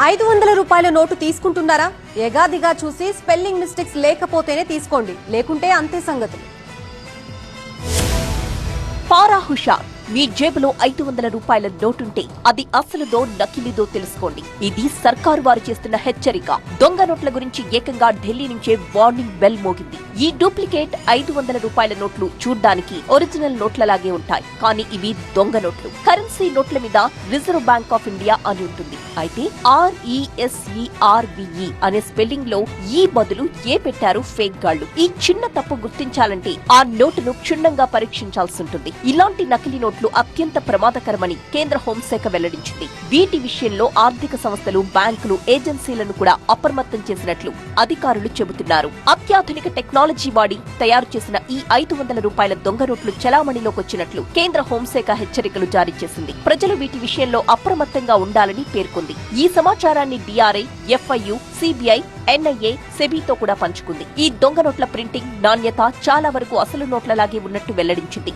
ఐదు వందల రూపాయల నోటు తీసుకుంటున్నారా? ఎగాదిగా చూసి స్పెల్లింగ్ మిస్టేక్స్ లేకపోతేనే తీసుకోండి. లేకుంటే అంతే సంగతులు. పారా హుషార్. మీ జేబులో ఐదు వందల రూపాయల నోటుంటే అది అసలుదో నకిలీదో తెలుసుకోండి. ఇది సర్కారు వారు చేస్తున్న హెచ్చరిక. దొంగ నోట్ల గురించి ఏకంగా ఢిల్లీ నుంచే వార్నింగ్ బెల్ మోగింది. ఈ డూప్లికేట్ ఐదు వందల రూపాయల నోట్లు చూడ్డానికి ఒరిజినల్ నోట్లలాగే ఉంటాయి. కానీ ఇవి దొంగ నోట్లు. కరెన్సీ నోట్ల మీద రిజర్వ్ బ్యాంక్ ఆఫ్ ఇండియా అని ఉంటుంది. అయితే ఆర్ఈఎస్ఈఆర్బిఈ అనే స్పెల్లింగ్లో ఈ బదులు ఏ పెట్టారు ఫేక్ గాళ్ళు ఈ చిన్న తప్పు గుర్తించాలంటే ఆ నోటును క్షుణ్ణంగా పరీక్షించాల్సి ఉంటుంది. ఇలాంటి నకిలీ నోట్లు అత్యంత ప్రమాదకరమని కేంద్ర హోంశాఖ వెల్లడించింది. వీటి విషయంలో ఆర్థిక సంస్థలు బ్యాంకులు ఏజెన్సీలను కూడా అప్రమత్తం చేసినట్లు అధికారులు చెబుతున్నారు. అత్యాధునిక టెక్నాలజీ వాడి తయారు చేసిన ఈ ఐదు వందల రూపాయల దొంగ నోట్లు చలామణిలోకి వచ్చినట్లు కేంద్ర హోంశాఖ హెచ్చరికలు జారీ చేసింది. ప్రజలు వీటి విషయంలో అప్రమత్తంగా ఉండాలని పేర్కొంది. ఈ సమాచారాన్ని డిఆర్ఐ ఎఫ్ఐయు సిబిఐ ఎన్ఐఏ సెబీతో కూడా పంచుకుంది. ఈ దొంగ నోట్ల ప్రింటింగ్ నాణ్యత చాలా వరకు అసలు నోట్లలాగే ఉన్నట్టు వెల్లడించింది.